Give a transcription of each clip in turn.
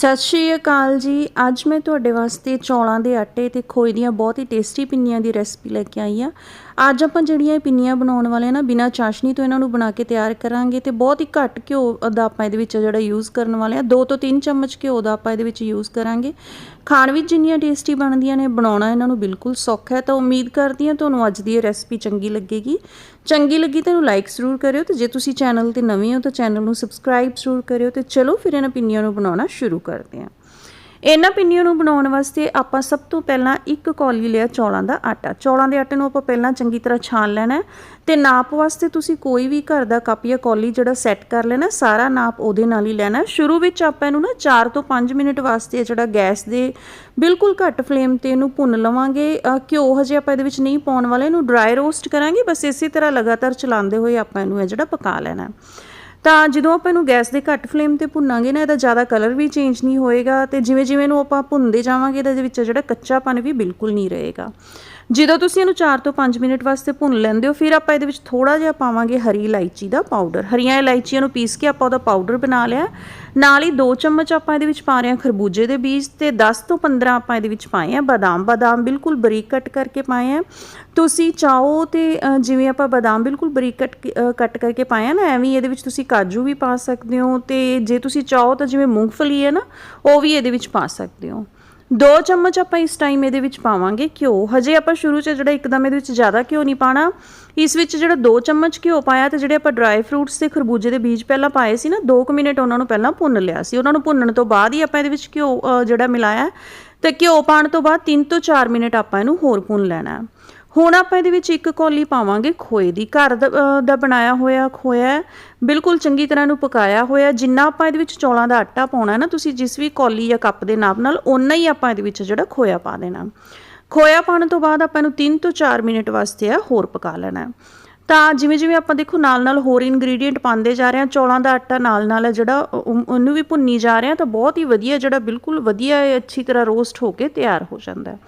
ਸਤਿ ਸ਼੍ਰੀ ਅਕਾਲ ਜੀ। ਅੱਜ ਮੈਂ ਤੁਹਾਡੇ ਵਾਸਤੇ ਚੌਲਾਂ ਦੇ ਆਟੇ ਤੇ ਖੋਏ ਦੀਆਂ ਬਹੁਤ ਹੀ ਟੇਸਟੀ ਪਿੰਨੀਆਂ ਦੀ ਰੈਸਪੀ ਲੈ ਕੇ ਆਈ ਆ ਅੱਜ ਆਪਾਂ ਜਿਹੜੀਆਂ ਇਹ ਪਿੰਨੀਆਂ ਬਣਾਉਣ ਵਾਲੇ ਆ ਨਾ, ਬਿਨਾਂ ਚਾਸ਼ਨੀ ਤੋਂ ਇਹਨਾਂ ਨੂੰ ਬਣਾ ਕੇ ਤਿਆਰ ਕਰਾਂਗੇ ਤੇ ਬਹੁਤ ਹੀ ਘੱਟ ਘਿਓ ਦਾ ਆਪਾਂ ਇਹਦੇ ਵਿੱਚ ਜਿਹੜਾ ਯੂਜ਼ ਕਰਨ ਵਾਲੇ ਆ 2 ਤੋਂ 3 ਚਮਚ ਘਿਓ ਦਾ ਆਪਾਂ ਇਹਦੇ ਵਿੱਚ ਯੂਜ਼ ਕਰਾਂਗੇ। ਖਾਣ ਵਿੱਚ ਜਿੰਨੀਆਂ ਟੇਸਟੀ ਬਣਦੀਆਂ ਨੇ, ਬਣਾਉਣਾ ਇਹਨਾਂ ਨੂੰ ਬਿਲਕੁਲ ਸੌਖਾ ਹੈ। ਤਾਂ ਉਮੀਦ ਕਰਦੀ ਹਾਂ ਤੁਹਾਨੂੰ ਅੱਜ ਦੀ ਇਹ ਰੈਸਪੀ ਚੰਗੀ ਲੱਗੇਗੀ। ਚੰਗੀ ਲੱਗੀ ਤਾਂ ਇਹਨੂੰ ਲਾਈਕ ਜ਼ਰੂਰ ਕਰਿਓ ਤੇ ਜੇ ਤੁਸੀਂ ਚੈਨਲ ਤੇ ਨਵੇਂ ਹੋ ਤਾਂ ਚੈਨਲ ਨੂੰ ਸਬਸਕ੍ਰਾਈਬ ਜ਼ਰੂਰ ਕਰਿਓ ਤੇ ਚਲੋ ਫਿਰ ਇਹਨਾਂ ਪਿੰਨੀਆਂ ਨੂੰ ਬਣਾਉਣਾ ਸ਼ੁਰੂ ਕਰਦੇ ਹਾਂ। ਇਹਨਾਂ ਪਿੰਨੀਆਂ ਨੂੰ ਬਣਾਉਣ ਵਾਸਤੇ ਆਪਾਂ ਸਭ ਤੋਂ ਪਹਿਲਾਂ ਇੱਕ ਕੌਲੀ ਲਿਆ ਚੌਲਾਂ ਦਾ ਆਟਾ। ਚੌਲਾਂ ਦੇ ਆਟੇ ਨੂੰ ਆਪਾਂ ਪਹਿਲਾਂ ਚੰਗੀ ਤਰ੍ਹਾਂ ਛਾਣ ਲੈਣਾ ਹੈ ਤੇ ਨਾਪ ਵਾਸਤੇ ਤੁਸੀਂ ਕੋਈ ਵੀ ਘਰ ਦਾ ਕੱਪ ਜਾਂ ਕੌਲੀ ਜਿਹੜਾ ਸੈੱਟ ਕਰ ਲੈਣਾ, ਸਾਰਾ ਨਾਪ ਉਹਦੇ ਨਾਲ ਹੀ ਲੈਣਾ ਸ਼ੁਰੂ ਵਿੱਚ ਆਪਾਂ ਇਹਨੂੰ ਨਾ 4 ਤੋਂ 5 ਮਿੰਟ ਵਾਸਤੇ ਜਿਹੜਾ ਗੈਸ ਦੇ ਬਿਲਕੁਲ ਘੱਟ ਫਲੇਮ ਤੇ ਇਹਨੂੰ ਭੁੰਨ ਲਵਾਂਗੇ। ਘਿਓ ਹਜੇ ਆਪਾਂ ਇਹਦੇ ਵਿੱਚ ਨਹੀਂ ਪਾਉਣ ਵਾਲੇ, ਇਹਨੂੰ ਡਰਾਈ ਰੋਸਟ ਕਰਾਂਗੇ। ਬਸ ਇਸੇ ਤਰ੍ਹਾਂ ਲਗਾਤਾਰ ਚਲਾਉਂਦੇ ਹੋਏ ਆਪਾਂ ਇਹਨੂੰ ਇਹ ਜਿਹੜਾ ਪਕਾ ਲੈਣਾ ਤਾਂ ਜਦੋਂ ਆਪਾਂ ਇਹਨੂੰ ਗੈਸ ਦੇ ਘੱਟ ਫਲੇਮ ਤੇ ਭੁੰਨਾਂਗੇ ਨਾ, ਇਹਦਾ ਜ਼ਿਆਦਾ ਕਲਰ ਵੀ ਚੇਂਜ ਨਹੀਂ ਹੋਏਗਾ ਤੇ ਜਿਵੇਂ ਜਿਵੇਂ ਇਹਨੂੰ ਆਪਾਂ ਭੁੰਨਦੇ ਜਾਵਾਂਗੇ, ਇਹਦੇ ਵਿੱਚ ਜਿਹੜਾ ਕੱਚਾਪਨ ਵੀ ਬਿਲਕੁਲ ਨਹੀਂ ਰਹੇਗਾ। ਜਦੋਂ ਤੁਸੀਂ ਇਹਨੂੰ 4 ਤੋਂ 5 ਮਿੰਟ ਵਾਸਤੇ ਭੁੰਨ ਲੈਂਦੇ ਹੋ, ਫਿਰ ਆਪਾਂ ਇਹਦੇ ਵਿੱਚ ਥੋੜਾ ਜਿਹਾ ਪਾਵਾਂਗੇ ਹਰੀ ਇਲਾਇਚੀ ਦਾ ਪਾਊਡਰ ਹਰੀਆਂ ਇਲਾਇਚੀਆਂ ਨੂੰ ਪੀਸ ਕੇ ਆਪਾਂ ਉਹਦਾ ਪਾਊਡਰ ਬਣਾ ਲਿਆ। ਨਾਲ ਹੀ 2 ਚਮਚ ਆਪਾਂ ਇਹਦੇ ਵਿੱਚ ਪਾ ਰਹੇ ਹਾਂ ਖਰਬੂਜੇ ਦੇ ਬੀਜ ਤੇ 10 ਤੋਂ 15 ਆਪਾਂ ਇਹਦੇ ਵਿੱਚ ਪਾਏ ਆ ਬਾਦਾਮ। ਬਾਦਾਮ ਬਿਲਕੁਲ ਬਰੀਕ ਕੱਟ ਕਰਕੇ ਪਾਏ ਆ ਤੁਸੀਂ ਚਾਹੋ ਤੇ ਜਿਵੇਂ ਆਪਾਂ ਬਾਦਾਮ ਬਿਲਕੁਲ ਬਰੀਕ ਕੱਟ ਕੱਟ ਕਰਕੇ ਪਾਏ ਆ ਨਾ, ਐਵੇਂ ਇਹਦੇ ਵਿੱਚ ਤੁਸੀਂ ਕਾਜੂ ਵੀ ਪਾ ਸਕਦੇ ਹੋ ਤੇ ਜੇ ਤੁਸੀਂ ਚਾਹੋ ਤਾਂ ਜਿਵੇਂ ਮੂੰਗਫਲੀ ਹੈ ਨਾ, ਉਹ ਵੀ ਇਹਦੇ ਵਿੱਚ ਪਾ ਸਕਦੇ ਹੋ। ਦੋ ਚਮਚ ਆਪਾਂ ਇਸ ਟਾਈਮ ਇਹਦੇ ਵਿੱਚ ਪਾਵਾਂਗੇ ਘਿਓ। ਹਜੇ ਆਪਾਂ ਸ਼ੁਰੂ 'ਚ ਜਿਹੜਾ ਇੱਕਦਮ ਇਹਦੇ ਵਿੱਚ ਜ਼ਿਆਦਾ ਘਿਓ ਨਹੀਂ ਪਾਣਾ। ਇਸ ਵਿੱਚ ਜਿਹੜਾ ਦੋ ਚਮਚ ਘਿਓ ਪਾਇਆ ਤੇ ਜਿਹੜੇ ਆਪਾਂ ਡਰਾਈ ਫਰੂਟਸ ਤੇ ਖਰਬੂਜੇ ਦੇ ਬੀਜ ਪਹਿਲਾਂ ਪਾਏ ਸੀ ਨਾ 2 ਮਿੰਟ ਉਹਨਾਂ ਨੂੰ ਪਹਿਲਾਂ ਭੁੰਨ ਲਿਆ ਸੀ। ਉਹਨਾਂ ਨੂੰ ਭੁੰਨਣ ਤੋਂ ਬਾਅਦ ਹੀ ਆਪਾਂ ਇਹਦੇ ਵਿੱਚ ਘਿਓ ਜਿਹੜਾ ਮਿਲਾਇਆ। ਤੇ ਘਿਓ ਪਾਣ ਤੋਂ ਬਾਅਦ 3 ਤੋਂ 4 ਮਿੰਟ ਆਪਾਂ ਇਹਨੂੰ ਹੋਰ ਭੁੰਨ ਲੈਣਾ। ਹੈ ਹੁਣ ਆਪਾਂ ਇਹਦੇ ਵਿੱਚ ਇੱਕ ਕੌਲੀ ਪਾਵਾਂਗੇ ਖੋਏ ਦੀ। ਘਰ ਦਾ ਬਣਾਇਆ ਹੋਇਆ ਖੋਇਆ ਬਿਲਕੁਲ ਚੰਗੀ ਤਰ੍ਹਾਂ ਨੂੰ ਪਕਾਇਆ ਹੋਇਆ ਜਿੰਨਾ ਆਪਾਂ ਇਹਦੇ ਵਿੱਚ ਚੌਲਾਂ ਦਾ ਆਟਾ ਪਾਉਣਾ ਨਾ, ਤੁਸੀਂ ਜਿਸ ਵੀ ਕੌਲੀ ਜਾਂ ਕੱਪ ਦੇ ਨਾਪ ਨਾਲ, ਓਨਾ ਹੀ ਆਪਾਂ ਇਹਦੇ ਵਿੱਚ ਜਿਹੜਾ ਖੋਇਆ ਪਾ ਦੇਣਾ। ਖੋਇਆ ਪਾਉਣ ਤੋਂ ਬਾਅਦ ਆਪਾਂ ਇਹਨੂੰ 3 ਤੋਂ 4 ਮਿੰਟ ਵਾਸਤੇ ਆ ਹੋਰ ਪਕਾ ਲੈਣਾ ਤਾਂ ਜਿਵੇਂ ਜਿਵੇਂ ਆਪਾਂ ਦੇਖੋ, ਨਾਲ ਨਾਲ ਹੋਰ ਇਨਗਰੀਡੀਅੰਟ ਪਾਉਂਦੇ ਜਾ ਰਹੇ ਹਾਂ, ਚੌਲਾਂ ਦਾ ਆਟਾ ਨਾਲ ਨਾਲ ਜਿਹੜਾ ਉਹਨੂੰ ਵੀ ਭੁੰਨੀ ਜਾ ਰਹੇ ਹਾਂ, ਤਾਂ ਬਹੁਤ ਹੀ ਵਧੀਆ ਜਿਹੜਾ, ਬਿਲਕੁਲ ਵਧੀਆ ਅੱਛੀ ਤਰ੍ਹਾਂ ਰੋਸਟ ਹੋ ਕੇ ਤਿਆਰ ਹੋ ਜਾਂਦਾ ਹੈ।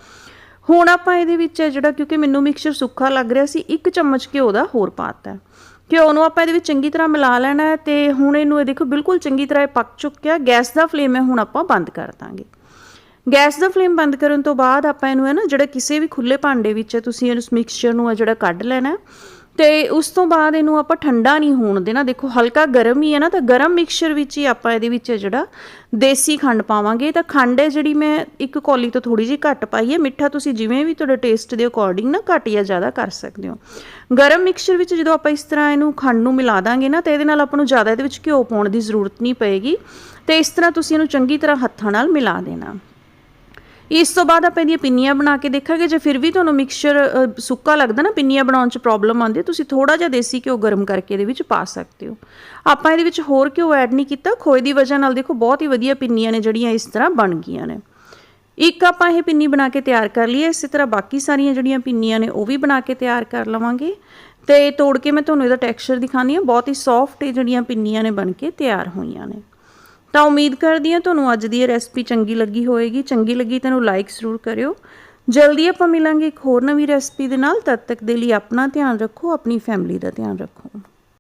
ਹੁਣ ਆਪਾਂ ਇਹਦੇ ਵਿੱਚ ਹੈ ਜਿਹੜਾ ਕਿਉਂਕਿ ਮੈਨੂੰ ਮਿਕਸਚਰ ਸੁੱਕਾ ਲੱਗ ਰਿਹਾ ਸੀ, ਇੱਕ ਚਮਚ ਘਿਓ ਦਾ ਹੋਰ ਪਾਤਾ ਘਿਓ ਨੂੰ ਆਪਾਂ ਇਹਦੇ ਵਿੱਚ ਚੰਗੀ ਤਰ੍ਹਾਂ ਮਿਲਾ ਲੈਣਾ ਹੈ ਤੇ ਹੁਣ ਇਹਨੂੰ ਇਹ ਦੇਖੋ ਬਿਲਕੁਲ ਚੰਗੀ ਤਰ੍ਹਾਂ ਇਹ ਪੱਕ ਚੁੱਕਿਆ। ਗੈਸ ਦਾ ਫਲੇਮ ਹੈ ਹੁਣ ਆਪਾਂ ਬੰਦ ਕਰ ਦਾਂਗੇ। ਗੈਸ ਦਾ ਫਲੇਮ ਬੰਦ ਕਰਨ ਤੋਂ ਬਾਅਦ ਆਪਾਂ ਇਹਨੂੰ ਹੈ ਨਾ, ਜਿਹੜਾ ਕਿਸੇ ਵੀ ਖੁੱਲੇ ਭਾਂਡੇ ਵਿੱਚ ਹੈ, ਤੁਸੀਂ ਇਸ ਮਿਕਸਚਰ ਨੂੰ ਹੈ ਜਿਹੜਾ ਕੱਢ ਲੈਣਾ ਤੇ ਉਸ ਤੋਂ ਬਾਅਦ ਇਹਨੂੰ ਆਪਾਂ ਠੰਡਾ ਨਹੀਂ ਹੋਣ ਦੇਣਾ। ਦੇਖੋ, ਹਲਕਾ ਗਰਮ ਹੀ ਹੈ ਨਾ, ਤਾਂ ਗਰਮ ਮਿਕਸਚਰ ਵਿੱਚ ਹੀ ਆਪਾਂ ਇਹਦੇ ਵਿੱਚ ਜਿਹੜਾ ਦੇਸੀ ਖੰਡ ਪਾਵਾਂਗੇ। ਤਾਂ ਖੰਡ ਹੈ ਜਿਹੜੀ ਮੈਂ ਇੱਕ ਕੌਲੀ ਤੋਂ ਥੋੜੀ ਜਿਹੀ ਘੱਟ ਪਾਈ ਹੈ। ਮਿੱਠਾ ਤੁਸੀਂ ਜਿਵੇਂ ਵੀ ਤੁਹਾਡੇ ਟੇਸਟ ਦੇ ਅਕੋਰਡਿੰਗ ਨਾ ਘੱਟ ਜਾਂ ਜ਼ਿਆਦਾ ਕਰ ਸਕਦੇ ਹੋ। ਗਰਮ ਮਿਕਸਚਰ ਵਿੱਚ ਜਦੋਂ ਆਪਾਂ ਇਸ ਤਰ੍ਹਾਂ ਇਹਨੂੰ ਖੰਡ ਨੂੰ ਮਿਲਾ ਦਾਂਗੇ ਨਾ, ਤਾਂ ਇਹਦੇ ਨਾਲ ਆਪਾਂ ਨੂੰ ਜ਼ਿਆਦਾ ਇਹਦੇ ਵਿੱਚ ਘਿਓ ਪਾਉਣ ਦੀ ਜ਼ਰੂਰਤ ਨਹੀਂ ਪਏਗੀ। ਤੇ ਇਸ ਤਰ੍ਹਾਂ ਤੁਸੀਂ ਇਹਨੂੰ ਚੰਗੀ ਤਰ੍ਹਾਂ ਹੱਥਾਂ ਨਾਲ ਮਿਲਾ ਦੇਣਾ। ਇਸ ਤੋਂ ਬਾਅਦ ਆਪਾਂ ਇਹਦੀਆਂ ਪਿੰਨੀਆਂ ਬਣਾ ਕੇ ਦੇਖਾਂਗੇ, ਜੇ ਫਿਰ ਵੀ ਤੁਹਾਨੂੰ ਮਿਕਸਚਰ ਸੁੱਕਾ ਲੱਗਦਾ ਨਾ, ਪਿੰਨੀਆਂ ਬਣਾਉਣ 'ਚ ਪ੍ਰੋਬਲਮ ਆਉਂਦੀ ਤੁਸੀਂ ਥੋੜਾ ਜਿਹਾ ਦੇਸੀ ਘਿਓ ਗਰਮ ਕਰਕੇ ਇਹਦੇ ਵਿੱਚ ਪਾ ਸਕਦੇ ਹੋ। ਆਪਾਂ ਇਹਦੇ ਵਿੱਚ ਹੋਰ ਘਿਓ ਐਡ ਨਹੀਂ ਕੀਤਾ, ਖੋਏ ਦੀ ਵਜ੍ਹਾ ਨਾਲ ਦੇਖੋ ਬਹੁਤ ਹੀ ਵਧੀਆ ਪਿੰਨੀਆਂ ਨੇ ਜਿਹੜੀਆਂ ਇਸ ਤਰ੍ਹਾਂ ਬਣ ਗਈਆਂ ਨੇ। ਇੱਕ ਆਪਾਂ ਇਹ ਪਿੰਨੀ ਬਣਾ ਕੇ ਤਿਆਰ ਕਰ ਲਈਏ, ਇਸੇ ਤਰ੍ਹਾਂ ਬਾਕੀ ਸਾਰੀਆਂ ਜਿਹੜੀਆਂ ਪਿੰਨੀਆਂ ਨੇ ਉਹ ਵੀ ਬਣਾ ਕੇ ਤਿਆਰ ਕਰ ਲਵਾਂਗੇ। ਤੇ ਤੋੜ ਕੇ ਮੈਂ ਤੁਹਾਨੂੰ ਇਹਦਾ ਟੈਕਸਚਰ ਦਿਖਾਉਂਦੀ ਹਾਂ, ਬਹੁਤ ਹੀ ਸੌਫਟ ਜਿਹੜੀਆਂ ਪਿੰਨੀਆਂ ਨੇ ਬਣ ਕੇ ਤਿਆਰ ਹੋਈਆਂ ਨੇ। ਤਾਂ ਉਮੀਦ ਕਰਦੀ ਹਾਂ ਤੁਹਾਨੂੰ ਅੱਜ ਦੀ ਇਹ ਰੈਸਪੀ ਚੰਗੀ ਲੱਗੀ ਹੋਵੇਗੀ। ਚੰਗੀ ਲੱਗੀ ਤਾਂ ਲਾਈਕ ਜ਼ਰੂਰ ਕਰਿਓ। ਜਲਦੀ ਆਪਾਂ ਮਿਲਾਂਗੇ ਇੱਕ ਹੋਰ ਨਵੀਂ ਰੈਸਪੀ ਦੇ ਨਾਲ। ਤਦ ਤੱਕ ਦੇ ਲਈ ਆਪਣਾ ਧਿਆਨ ਰੱਖੋ, ਆਪਣੀ ਫੈਮਿਲੀ ਦਾ ਧਿਆਨ ਰੱਖੋ।